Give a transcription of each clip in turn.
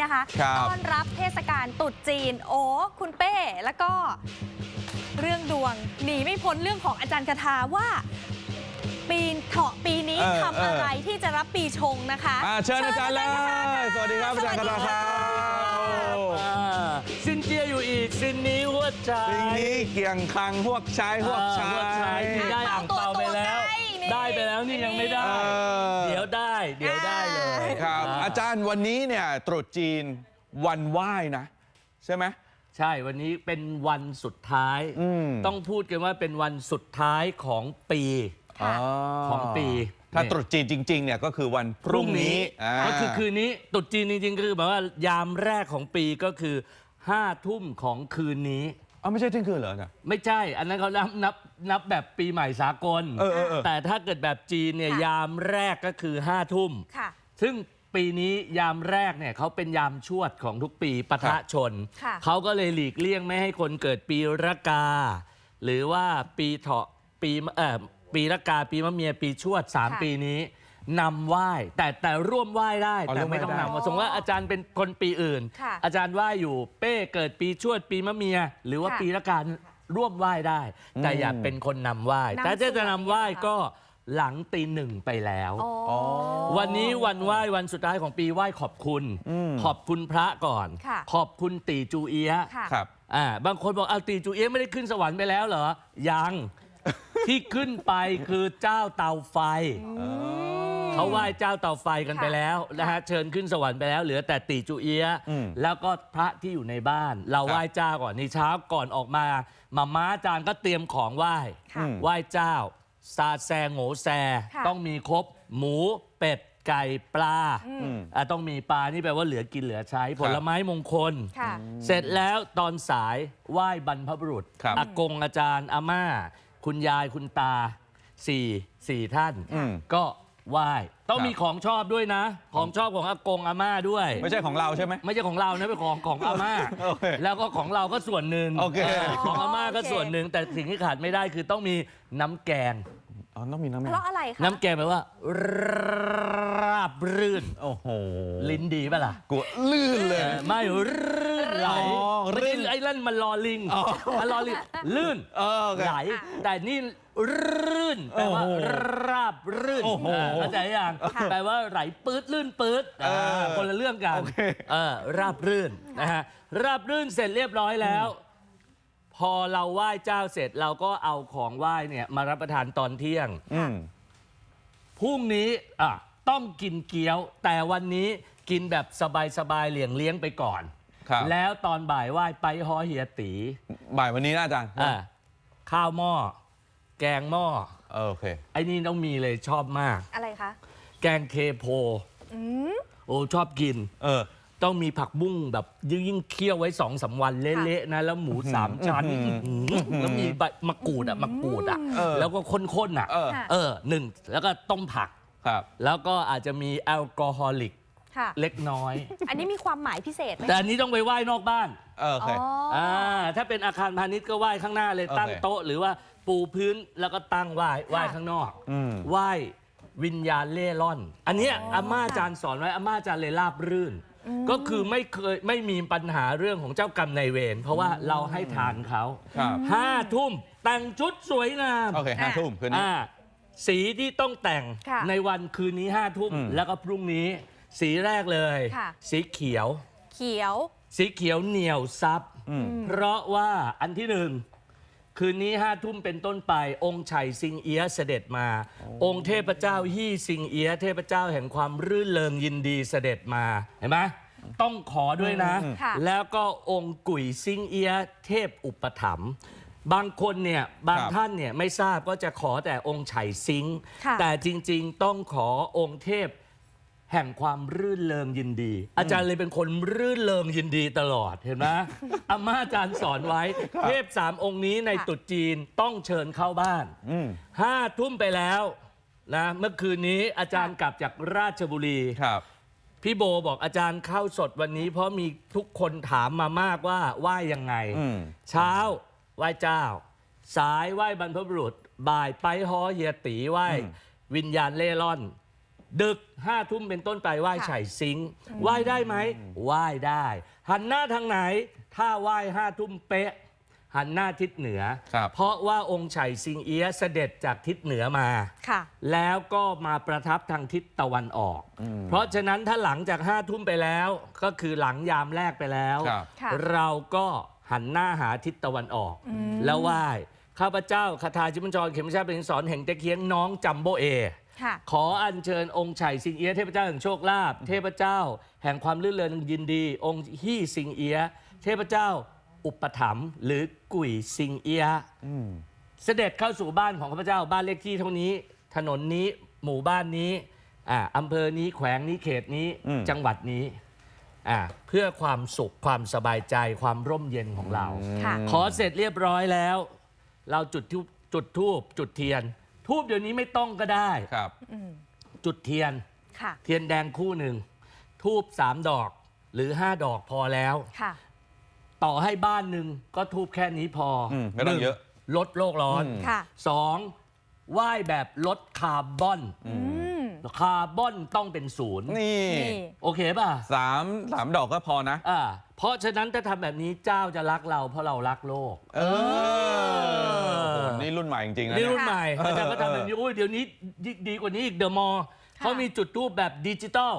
นี้นะคะครับต้อนรับเทศกาลตรุษจีน โอ้คุณเป้ แล้วก็เรื่องดวงหนีไม่พ้นเรื่องของอาจารย์คาทาว่า ปีนเถาะปีนี้เออทำอะไรเออที่จะรับปีชงนะคะอ่าเชิญอาจารย์เลยสวัสดีครับอาจารย์กระดาครับอ่าซินเจียอยู่อีกซินนี้หัวใจสิ่งนี้เกี่ยงคังพวกชายพวกชาอ่หัวใจยที่ได้อ่างเปาไปแล้วตัวใกล้นี่ ได้ไปแล้วนี่ยังไม่ได้ เออ เดี๋ยวได้ เดี๋ยวได้เลยครับอาจารย์วันนี้เนี่ยตรุษจีนวันไหว้นะ ใช่ไหม ใช่วันนี้เป็นวันสุดท้าย อืม ต้องพูดกันว่าเป็นวันสุดท้ายของปี ค่ะ ของปี ถ้านี่ตรุษจีนจริง ๆ เนี่ยก็คือวันพรุ่งนี้า ก็คือคืนนี้ตรุษจีนจริงๆก็คือแบบว่ายามแรกของปีก็คือห้าทุ่มของคืนนี้ อ๋อไม่ใช่เที่ยงคืนเหรอเนี่ย ไม่ใช่ อันนั้นเขานับนับนับแบบปีใหม่สากล เออเออเออ แต่ถ้าเกิดแบบจีนเนี่ยค่ะ ยามแรกก็คือห้าทุ่ม ค่ะ ซึ่งปีนี้ยามแรกเนี่ยเขาเป็นยามชวดของทุกปีปะทะชน ค่ะเขาก็เลยหลีกเลี่ยงไม่ให้คนเกิดปีระกา หรือว่าปีเถาะปีเอ่อปีระกาปีมะเมียปีชวด ค่ะ3 ปีนี้ นำไหว้ แต่แต่ร่วมไหว้ได้ อ๋อแต่ร่วมไหว้ไม่ต้องได้ นำมาสมมติว่าอาจารย์เป็นคนปีอื่น ค่ะอาจารย์ไหว้อยู่เป้เกิดปีชวดปีมะเมีย หรือว่าค่ะปีระการร่วมไหว้ได้ แต่อย่าเป็นคนนำไหว้ นำแต่ถ้าจะนำไหว้สวดเนี่ยค่ะก็หลังตีหนึ่งไปแล้วโอ้อ๋อ วันนี้วันไหว้วันสุดท้ายของปีไหว้ขอบคุณ อืม ขอบคุณพระก่อน ค่ะ ขอบคุณตีจูเอียะ ค่ะ ครับ อ่าบางคนบอกเอาตีจูเอียะไม่ได้ขึ้นสวรรค์ไปแล้วเหรอ ยัง ที่ขึ้นไปคือเจ้าเตาไฟ เขาไหว้เจ้าเตาไฟกันไปแล้วนะฮะเชิญขึ้นสวรรค์ไปแล้ว เหลือแต่ตีจูเอียะอืมแล้วก็พระที่อยู่ในบ้าน เราไหว้เจ้าก่อนในเช้าก่อนออกมามาม้าจานก็เตรียมของไหว้ค่ะไหว้เจ้าซาแซงโงแซ ค่ะ ต้องมีครบหมูเป็ดไก่ปลาอืม อะต้องมีปลานี่แปลว่าเหลือกินเหลือใช้ผลไม้มงคล ค่ะ เสร็จแล้วตอนสายไหว้บรรพบุรุษครับอากงอาจารย์อาม่า คุณยายคุณตาสี่สี่ท่าน อืม ก็ ไหว้ต้องครับมีของชอบด้วยนะ ของชอบของอากงอาม่าด้วย ไม่ใช่ของเราใช่ไหมไม่ใช่ของเรานะเป็นของของอาม่าโอเคแล้วก็ของเราก็ส่วนหนึ่งโอเค ของอาม่าก็โอเคส่วนหนึ่งแต่สิ่งที่ขาดไม่ได้คือต้องมีน้ำแกง อ๋อต้องมีน้ำแม่เพราะอะไรคะน้ำแกงแปลว่า ราบรื่น โอ้โหลิ้นดีปะล่ะกลัวลื่นเลยเออไม่รื่นไหลอ๋อรื่นไม่ใช่ไอ้นั่นมันรอลิงอ๋อมันรอลิงลื่นเออโอเค ไหลแต่นี่รื่นแปลว่าโอ้โหราบรื่นโอ้โหอ่าเข้าใจยังแปลว่าไหลปื๊ดลื่นปื๊ดเอออ่าคนละเรื่องกันโอเค เออราบรื่นนะฮะราบรื่นเสร็จเรียบร้อยแล้ว พอเราไหว้เจ้าเสร็จเราก็เอาของไหว้เนี่ยมารับประทานตอนเที่ยงอืมพรุ่งนี้อะต้องกินเกี๊ยว แต่วันนี้กินแบบสบายๆเหลี่ยงเลี้ยงไปก่อน ครับแล้วตอนบ่ายไหว้ไปฮอเฮียตีบ่ายวันนี้นะอาจารย์อะข้าวหม้อแกงหม้อเออโอเค ไอ้นี่ต้องมีเลยชอบมาก อะไรคะ แกงเคโพอืมโอ้ชอบกิน เออ ต้องมีผักบุ้งแบบยิ่งๆเคี่ยวไว้สองสามวันเละๆนะแล้วหมูสามชั้นอื้อหืออื้อหือแล้วมีใบมะกรูดอะมะกรูดอะเออแล้วก็ข้นๆอะเออค่ะเออหนึ่งแล้วก็ต้มผักครับแล้วก็อาจจะมีแอลกอฮอลิกค่ะเล็กน้อย อันนี้มีความหมายพิเศษไหมแต่อันนี้ต้องไปไหว้นอกบ้านเออโอเคอ่าถ้าเป็นอาคารพาณิชย์ก็ไหว้ข้างหน้าเลยโอเคตั้งโต๊ะ หรือว่าปูพื้นแล้วก็ตั้งไหว้ไหว้ข้างนอกอืมไหว้วิญญาณเล่ร่อน อันเนี้ยอ๋ออาม่าอาจารย์สอนไว้อาม่าอาจารย์เลยราบรื่น ก็คือไม่เคยไม่มีปัญหาเรื่องของเจ้ากรรมนายเวรเพราะว่าเราให้ทานเขาครับ ห้าทุ่มแต่งชุดสวยงาม โอเคห้าทุ่มคืนนี้ อ่าสีที่ต้องแต่งค่ะในวันคืนนี้ห้าทุ่มอืม แล้วก็พรุ่งนี้ สีแรกเลย ค่ะ สีเขียว เขียว สีเขียวเหนียวซับ อืม เพราะว่าอันที่หนึ่ง คืนนี้ห้าทุ่มเป็นต้นไป องค์ไฉซิงเอียะเสด็จมา องค์เทพเจ้าฮี่ซิงเอียะเทพเจ้าแห่งความรื่นเริงยินดีเสด็จมาเห็นไหมต้องขอด้วยนะอืมค่ะ แล้วก็องค์กุ๋ยซิงเอียะเทพอุปถัมภ์บางคนเนี่ยบางครับ ท่านเนี่ยไม่ทราบก็จะขอแต่องค์ไฉซิง ค่ะ แต่จริงๆ ต้องขอองค์เทพ แห่งความรื่นเริงยินดี อาจารย์เลยเป็นคนรื่นเริงยินดีตลอดเห็นไหมอาม่าอาจารย์สอนไว้ เทพสามองค์นี้ในค่ะตรุษจีนต้องเชิญเข้าบ้านอืม ห้าทุ่มไปแล้วนะเมื่อคืนนี้อาจารย์กลับจากราชบุรี ครับ พี่โบบอกอาจารย์เข้าสดวันนี้ เพราะมีทุกคนถามมามากว่าไหว้ยังไง อืม เช้าไหว้เจ้า สายไหว้บรรพบุรุษ บ่ายไปฮอเฮียตีไหว้อืมวิญญาณเล่ร่อน ดึกห้าทุ่มเป็นต้นไปไหว้ค่ะ ไฉสิงไหว้ได้ไหมไหว้ได้ หันหน้าทางไหน ถ้าไหว้ห้าทุ่มเป๊ะ หันหน้าทิศเหนือ ครับ เพราะว่าองค์ไฉสิงเอียะเสด็จจากทิศเหนือมา ค่ะ แล้วก็มาประทับทางทิศตะวันออกเพราะฉะนั้นถ้าหลังจากห้าทุ่มไปแล้ว ก็คือหลังยามแรกไปแล้ว ครับ ค่ะเราก็หันหน้าหาทิศตะวันออก แล้วไหว้ข้าพเจ้าคาถาจิมจรเข็มชาเป็นสอนแห่งเตะเคียงน้องจัมโบเอค่ะ ขออัญเชิญองค์ไฉสิงเอียะเทพเจ้าแห่งโชคลาภเทพเจ้า แห่งความลื่นเริงยินดี องค์ฮี่สิงเอียะเทพเจ้าอุปถัมภ์หรือกุยสิงเอียะอืมเสด็จเข้าสู่บ้านของข้าพเจ้าบ้านเลขที่เท่านี้ ถนนนี้หมู่บ้านนี้อ่าอำเภอนี้แขวงนี้เขตนี้อืม จังหวัดนี้อ่าเพื่อความสุขความสบายใจความร่มเย็นของเรา ค่ะ ขอเสร็จเรียบร้อยแล้ว เราจุดทูบจุดทูบจุดเทียน ทูบเดี๋ยวนี้ไม่ต้องก็ได้ ครับ อืมจุดเทียน ค่ะ เทียนแดงคู่หนึ่งทูบสามดอกหรือห้าดอกพอแล้ว ค่ะ ต่อให้บ้านหนึ่งก็ทูบแค่นี้พออมไม่ต้องหนึ่เยอะลดโลกร้อนอืม ค่ะ สองไหว้แบบลดคาร์บอน อืมคาร์บอนต้องเป็นศูนย์นี่นี่ โอเคป่ะสามสามดอกก็พอนะ อ่า เพราะฉะนั้นถ้าทำแบบนี้เจ้าจะรักเราเพราะเรารักโลก เออโอ้โหนี่รุ่นใหม่จริงๆนะนี่เนี่ยรุ่นใหม่เอออาจารย์ก็ทำแบบนี้โอ้ยเดี๋ยวนี้ดีดีกว่านี้อีกเดอะมอลค่ะเขามีจุดทูบแบบดิจิตอล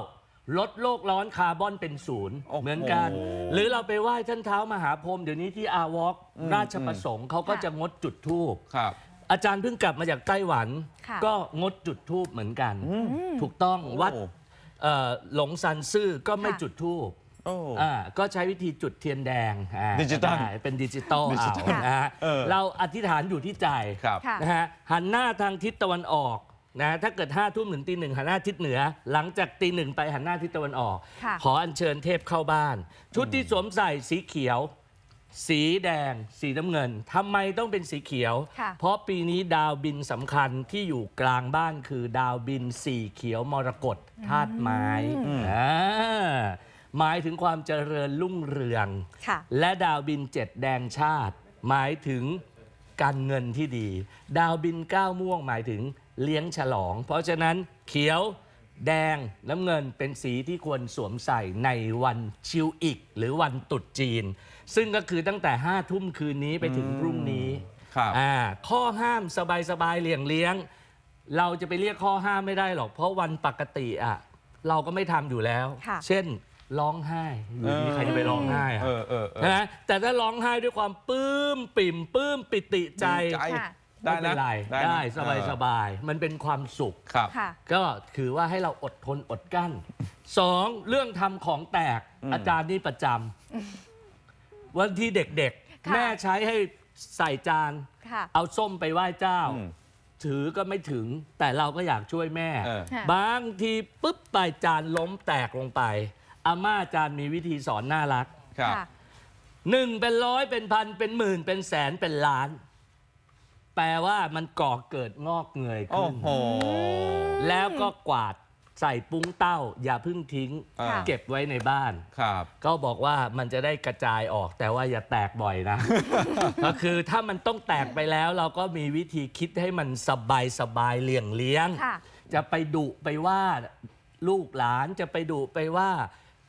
ลดโลกร้อนคาร์บอนเป็นศูนย์โอ้โหเหมือนกัน หรือเราไปไหว้ท่านเท้ามหาพรหมเดี๋ยวนี้ที่อาวอล์กราชประสงค์เขาก็จะงดจุดทูบครับ อาจารย์เพิ่งกลับมาจากไต้หวัน ค่ะ ก็งดจุดทูบเหมือนกันอืมถูกต้องวัดโอ้เอ่อหลงซันซื่อก็ไม่ค่ะจุดทูบ โอ้ อ่าก็ใช้วิธีจุดเทียนแดงอ่าดิจิตอลได้เป็นดิจิตอลดิจิเอาตอลนะฮะเออ เราอธิษฐานอยู่ที่ใจ ครับ ค่ะ นะฮะหันหน้าทางทิศตะวันออกนะถ้าเกิดห้าทุ่มถึงตีหนึ่งหันหน้าทิศเหนือ หลังจากตีหนึ่งไปหันหน้าทิศตะวันออก ค่ะ ขออัญเชิญเทพเข้าบ้าน ชุดที่สวมใส่สีเขียว สีแดง สีน้ำเงินทำไมต้องเป็นสีเขียว ค่ะ เพราะปีนี้ดาวบินสำคัญที่อยู่กลางบ้านคือดาวบินสีเขียวมรกตธาตุไม้อ่า หมายถึงความเจริญรุ่งเรือง ค่ะ และดาวบินเจ็ดแดงชาติ หมายถึงการเงินที่ดี ดาวบินก้าวม่วงหมายถึงเลี้ยงฉลอง เพราะฉะนั้นเขียวแดงน้ำเงินเป็นสีที่ควรสวมใส่ในวันชิวอิก หรือวันตรุษจีน ซึ่งก็คือตั้งแต่ห้าทุ่มคืนนี้ไปถึงพรุ่งนี้ครับอ่าข้อห้ามสบายๆเลี่ยงเลี้ยง เราจะไปเรียกข้อห้ามไม่ได้หรอก เพราะวันปกติอะเราก็ไม่ทำอยู่แล้ว ค่ะ เช่น ร้องไห้อยู่ดีใครจะไปร้องไห้อะเออเออเออนะแต่ถ้าร้องไห้ด้วยความปลื้มปิ่มปลื้มปิติใจดีใจค่ะ ได้ไม่เป็นะนไรนะได้สบายเออสบายมันเป็นความสุข ครับ ค่ะ ก็ถือว่าให้เราอดทนอดกั้นสองเรื่องทำของแตกอืม อาจารย์นี่ประจำวันที่เด็กค่ะ ๆ แม่ใช้ให้ใส่จาน ค่ะ เอาส้มไปไหว้เจ้า อืม ถือก็ไม่ถึงแต่เราก็อยากช่วยแม่ เออ ค่ะ บางทีปุ๊บไปจานล้มแตกลงไป อาม่าอาจารย์มีวิธีสอนน่ารักครับค่ะ หนึ่งเป็นร้อยเป็นพันเป็นหมื่นเป็นแสนเป็นล้าน แปลว่ามันก่อเกิดงอกเงยโอ้ขึ้น โห แล้วก็กวาดใส่ปุ้งเต้า อย่าเพิ่งทิ้งค่ะเก็บไว้ในบ้าน ครับ ก็บอกว่ามันจะได้กระจายออกแต่ว่าอย่าแตกบ่อยนะ ก็คือถ้ามันต้องแตกไปแล้วเราก็มีวิธีคิดให้มันสบายสบายๆเลี่ยงเลี้ยง ค่ะ จะไปดุไปว่าลูกหลานจะไปดุไปว่า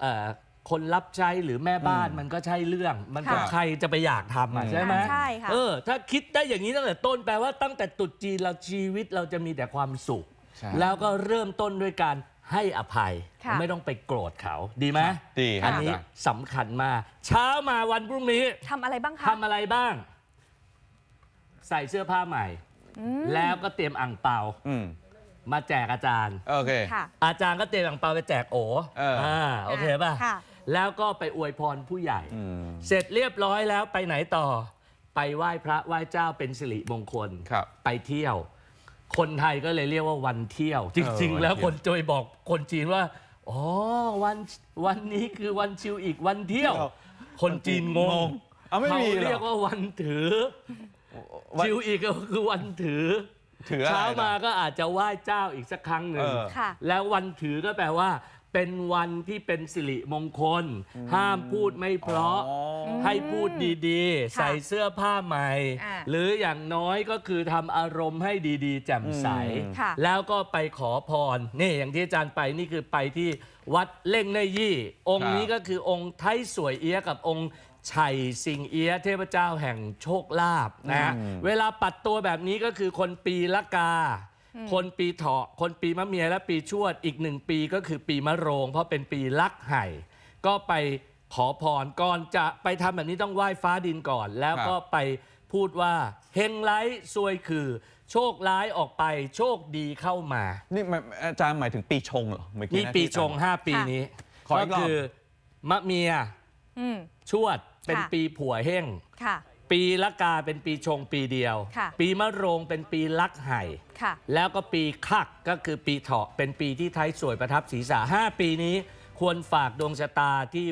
เอ่อคนรับใช้หรือแม่บ้านอืมมันก็ใช่เรื่อง มันก็ค่ะใครจะไปอยากทำอะอืมใช่ไหมใช่ค่ะ เออ ถ้าคิดได้อย่างนี้ตั้งแต่ต้นแปลว่าตั้งแต่ตรุษจีนเราชีวิตเราจะมีแต่ความสุข ใช่ แล้วก็เริ่มต้นด้วยการให้อภัย ค่ะ ไม่ต้องไปโกรธเขาดีไหมดีครัอับนนี้อาจารย์ สำคัญมากเช้ามาวันพรุ่งนี้ ทำอะไรบ้างคะ ทำอะไรบ้าง ใส่เสื้อผ้าใหม่อืมแล้วก็เตรียมอ่างเปา อืม มาแจกอาจารย์ โอเค ค่ะ อาจารย์ก็เตรียมอ่างเปาไปแจกโอเอออ่าโอเคป่ะ ค่ะ แล้วก็ไปอวยพรผู้ใหญ่ อืมเสร็จเรียบร้อยแล้วไปไหนต่อ ไปไหว้พระไหว้เจ้าเป็นสิริมงคล ครับ ไปเที่ยว คนไทยก็เลยเรียกว่าวันเที่ยว จริงเออๆแล้ววันเที่ยวคนจอยบอกคนจีนว่าอ๋อวันวันนี้คือวันชิวอีกวันเที่ยวคนจีนงงงงเอาไม่เขามีเหรอเรียกว่าวันถือ วันชิวอีกก็คือวันถือ ถืออะไรเช้ามานะก็อาจจะไหว้เจ้าอีกสักครั้งหนึ่ง เออ ค่ะ แล้ววันถือก็แปลว่า เป็นวันที่เป็นสิริมงคล ห้ามพูดไม่เพราะ อ๋อ ให้พูดดีๆ ค่ะใส่เสื้อผ้าใหม่ อ่าหรืออย่างน้อยก็คือทำอารมณ์ให้ดีๆ แจ่มใส อืมค่ะ แล้วก็ไปขอพรนี่อย่างที่อาจารย์ไปนี่คือไปที่วัดเล่งเนยี่ องค์นี้ก็คือองค์ไทยสวยเอียะกับองค์ ชัยสิงเอียะเทพเจ้าแห่งโชคลาภนะฮะอืม เวลาปัดตัวแบบนี้ก็คือคนปีละกา คนปีเถาะ คนปีมะเมียและปีชวดอีกหนึ่งปีก็คือปีมะโรง เพราะเป็นปีลักไห่ ก็ไปขอพรก่อนจะไปทำแบบนี้ต้องไหว้ฟ้าดินก่อน แล้วก็ไปพูดว่าเฮงไร้ซวยคือ โชคร้ายออกไปโชคดีเข้ามา นี่หมายอาจารย์หมายถึงปีชงเหรอเมื่อกี้นี่นะปีที่อาชจารงย์5ปีนี้ ขออีก็กรอบ คือมะเมียอืม ชวดเป็นค่ะ ปีผัวเฮงค่ะ ปีละกาเป็นปีชงปีเดียว ค่ะ ปีมะโรงเป็นปีลักไห่ ค่ะ แล้วก็ปีคักก็คือปีเถาะเป็นปีที่ไทยสวยประทับศีรษะ5ปีนี้ ควรฝากดวงชะตาที่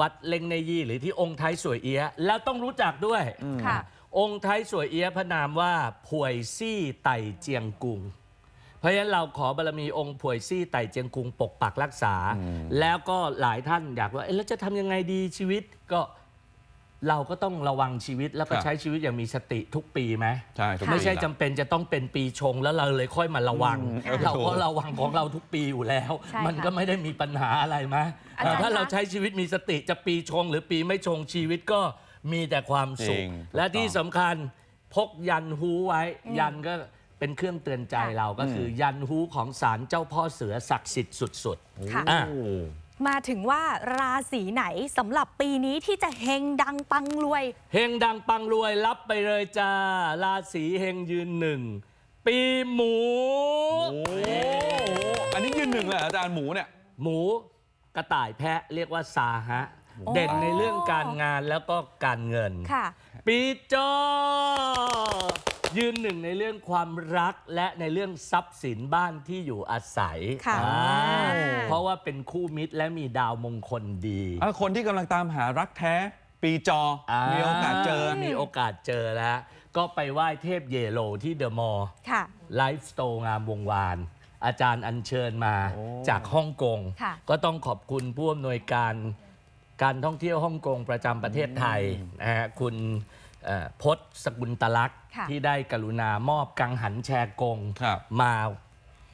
วัดเล็งในยี่หรือที่องค์ไทยสวยเอียะแล้วต้องรู้จักด้วย ค่ะ องค์ไทยสวยเอียะพระนามว่าผวยซี่ไต่เจียงกุง เพราะฉะนั้นเราขอบารมีองค์ผวยซี่ไต่เจียงกุงปกปักรักษา แล้วก็หลายท่านอยากว่าเอ๊ะแล้วจะทำยังไงดีชีวิตก็เราก็ต้องระวังชีวิตแล้วก็ครับ ใช้ชีวิตอย่างมีสติทุกปีไหม ใช่ทุกไม่ใช่ปีละจำเป็นจะต้องเป็นปีชงแล้วเราเลยค่อยมาระวัง อืมเราถูกก็ระวังของเราทุกปีอยู่แล้ว ใช่มันค่ะก็ไม่ได้มีปัญหาอะไรมะอาจารย์ถ้าเราคะใช้ชีวิตมีสติจะปีชง หรือปีไม่ชงชีวิตก็มีแต่ความสุข จริงและที่ถูกต้องสำคัญพกยันฮูไว้ ยันก็ เป็นเครื่องเตือนใจค่ะเราก็คือยันฮูของศาลเจ้าพ่อเสือศักดิ์สิทธิ์สุดค่ะ ๆอะโอ้มาถึงว่าราศีไหนสำหรับปีนี้ที่จะเฮงดังปังรวย เฮงดังปังรวยรับไปเลยจ้า ราศีเฮงยืนหนึ่ง ปีหมูโหอันนี้ยืนหนึ่งเลยเหรออาจารย์หมูเนี่ย หมูกระต่ายแพะเรียกว่าซาฮะโอ้ เด่นในเรื่องการงานแล้วก็การเงิน ค่ะ ปีจอ ยืนหนึ่งในเรื่องความรักและในเรื่องทรัพย์สินบ้านที่อยู่อาศัยค่ะ อ่าเพราะว่าเป็นคู่มิตรและมีดาวมงคลดี อะคนที่กำลังตามหารักแท้ปีจออมีโอกาสเจอ มีโอกาสเจอแล้ว ก็ไปไหว้เทพเยโลที่เดอะมอลล์ค่ะ ไลฟ์สโตร์งามวงวาน อาจารย์อัญเชิญมาโอ้ จากฮ่องกง ค่ะ ก็ต้องขอบคุณผู้อำนวยการการท่องเที่ยวฮ่องกงประจำประเทศไทยนะฮะคุณ เอ่อพศสกุลตลักษณ์ค่ะ ที่ได้กรุณามอบกังหันแชร์กง ครับ มา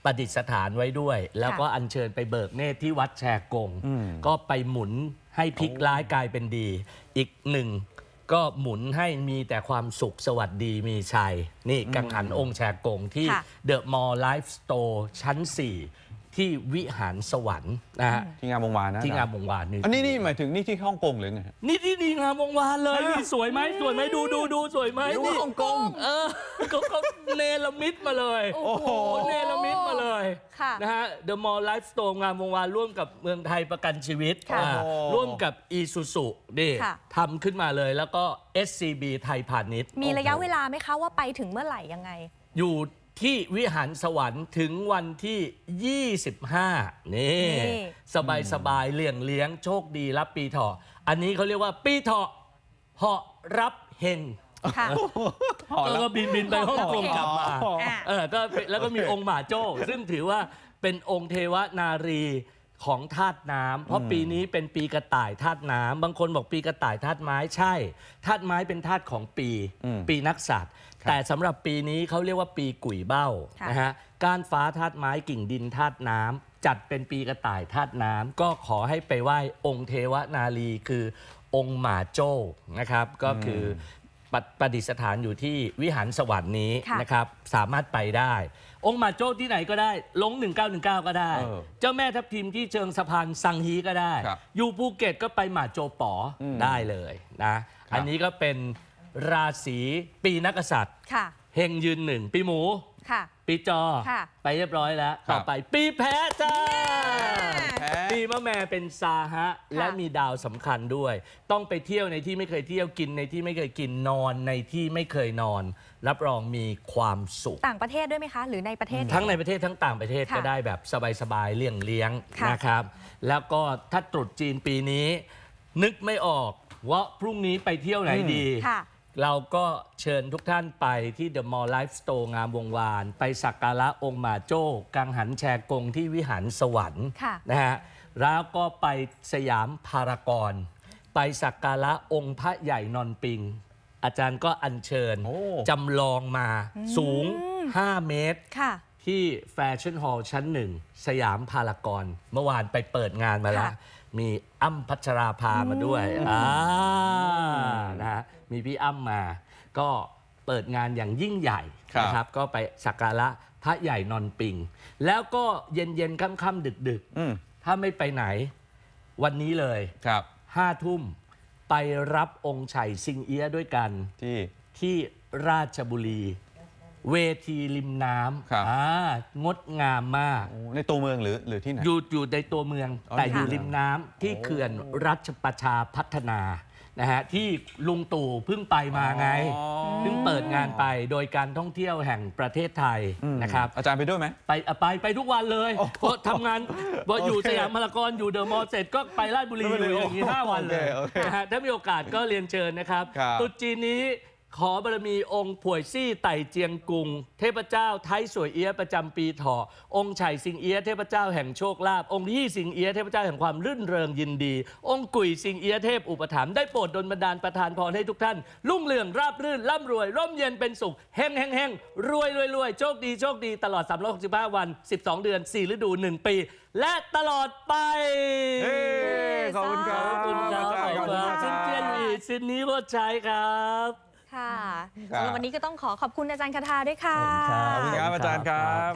ประดิษฐานไว้ด้วย แล้วก็ค่ะอัญเชิญไปเบิกเนตรที่วัดแชร์กง อืม ก็ไปหมุนให้พลิกร้ายกลายเป็นดี อีกหนึ่ง ก็หมุนให้มีแต่ความสุขสวัสดีมีชัย นี่กังหันองค์แชร์กงที่ค่ะ เดอะมอลล์ไลฟ์สโตร์ชั้น 4 ที่วิหารสวรรค์นะฮะที่งามวงวานนะที่งามวงวานนี่อันนี้นี่หมายถึงนี่ที่ฮ่องกงหรือไงนี่ที่ดีงามวงวานเลยนี่สวยไหมสวยไหมดูดูดูสวยไหมนึกว่าฮ่องกงเออเขาเขาเนรมิตมาเลยโอ้โหเขาเนรมิตมาเลยค่ะนะฮะ The Mall Life Store งามวงวานร่วมกับเมืองไทยประกันชีวิตค่ะอ่าโอ้ร่วมกับ i s u z u นี่ค่ะทำขึ้นมาเลยแล้วก็ SCB ไทยพาณิชย์มีระยะเวลาไหมคะว่าไปถึงเมื่อไหร่ยังไง อยู่ ที่วิหารสวรรค์ถึงวันที่ 25 นี่ นี่ สบายสบายเลี่ยงเลี้ยงโชคดีรับปีเถาะอันนี้เขาเรียกว่าปีเถาะเหาะรับเฮงค่ะ พอแล้วแล้วก็บินบินไปฮ่องกงกลับมา อ๋ออะเออก็เป็นแล้วก็มีองค์หมาโจ้ ซึ่งถือว่าเป็นองค์เทวนารี ของธาตุน้ำเพราะปีนี้เป็นปีกระต่ายธาตุน้ำบางคนบอกปีกระต่ายธาตุไม้ใช่ธาตุไม้เป็นธาตุของปี อืมปีนักษัตริย์ครับแต่สำหรับปีนี้เขาเรียกว่าปีกุยเบ้าค่ะ นะฮะก้านฟ้าธาตุไม้กิ่งดินธาตุน้ำจัดเป็นปีกระต่ายธาตุน้ำก็ขอให้ไปไหว้องค์เทวนารีคือองค์หมาโจ้นะครับ ก็คืออ ประประดิษฐานอยู่ที่วิหารสวรรค์นี้ค่ะนะครับ สามารถไปได้ องค์หมาโจ้ที่ไหนก็ได้ ลง 1919 ก็ได้ เออเจ้าแม่ทับทิมที่เชิงสะพานสังฮีก็ได้ ครับ อยู่ภูเก็ตก็ไปหมาโจป๋ออม ได้เลยนะ อันนี้ก็เป็นราศีปีนักกษัตริย์ค่ะ เฮงยืนหนึ่งปีหมู ค่ะ ปีจอ ค่ะไปเรียบร้อยแล้ว ครับ ต่อไปปีแพ้จ้า แพ้ ปีมะแม่เป็นซาฮะ และมีดาวสำคัญด้วย ต้องไปเที่ยวในที่ไม่เคยเที่ยวกินในที่ไม่เคยกินนอนในที่ไม่เคยนอน รับรองมีความสุข ต่างประเทศด้วยไหมคะ หรือในประเทศ ทั้งในประเทศทั้งต่างประเทศค่ะก็ได้แบบสบายๆเลี่ยงเลี้ยงค่ะ นะครับ แล้วก็ถ้าตรุษจีนปีนี้ นึกไม่ออกว่าพรุ่งนี้ไปเที่ยวไหนดี ค่ะ เราก็เชิญทุกท่านไปที่ The Mall Life Store งามวงวาน ไปสักการะองค์หมาโจ้กังหันแชกงที่วิหารสวรรค์ค่ะ นะฮะแล้วก็ไปสยามพารากอนไปสักการะองค์พระใหญ่นอนปิง อาจารย์ก็อัญเชิญโอ้ จำลองมาสูง 5 เมตร ค่ะ ที่แฟชั่นฮอลล์ชั้นหนึ่ง สยามพารากอนเมื่อวานไปเปิดงานมาแล้ว ค่ะมีอ้ำพัชราภามาด้วยอ่านะฮะ มีพี่อ้ำมา ก็เปิดงานอย่างยิ่งใหญ่ครับ นะครับ ก็ไปสักการะพระใหญ่นอนปิง แล้วก็เย็นเย็นๆค่ำๆดึกอืมๆ ถ้าไม่ไปไหน วันนี้เลยครับห้าทุ่มไปรับองค์ไฉซิงเอียะด้วยกัน ที่ ที่ราชบุรี เวทีริมน้ครับำอ่างดงามมาก โอ้ในตัวเมืองหรือหรือที่ไหน อยู่อยู่ในตัวเมือง อ๋อแต่อยู่ค่ะริมน้ำที่เขื่อนรัชประชาพัฒนา นะฮะที่ลุงตู่เพิ่งไปมาไงอ๋อเพิ่งเปิดงานไปโดยการท่องเที่ยวแห่งประเทศไทยอืมนะครับ อาจารย์ไปด้วยไหม ไปอะไปไปทุกวันเลยโอ้โหเพราะทำงานพออยู่โอเคสยามพารากอนอยู่เดอะมอลล์เสร็จก็ไปราชบุรีไม่อเป็นไรยู่อย่างนี้ห้าวันเลยโอเคโอเคนะฮะถ้ามีโอกาสก็เรียนเชิญนะครับครับ ตรุษจีนนี้ ขอบารมีองค์ผวยซี่ไต่เจียงกุง เทพเจ้าไทยสวยเอี้ยะประจำปีเถาะองค์ไฉสิงเอี้ยะเทพเจ้าแห่งโชคลาภองค์ที่สิงเอี้ยะเทพเจ้าแห่งความรื่นเริงยินดี องค์กุยสิงเอี้ยะเทพอุปถัมภ์ได้โปรดดลบันดาลประทานพรให้ทุกท่าน รุ่งเรืองราบรื่นร่ำรวย ร่มเย็นเป็นสุขเฮงเฮงเฮงรวยรวยรวยโชคดีโชคดีตลอด 365 วัน 12 เดือน 4 ฤดู 1 ปี และตลอดไปเอ้ขอบคุณคขรัอบบคุณครับอาขอบจารย์คุณขอบคุณซินเจียนวีซินนี้โพชัยครับ ค่ะครับสำหรับวันนี้ก็ต้องขอขอบคุณอาจารย์คาทาด้วยค่ะ ขอบคุณครับอาจารย์ครับ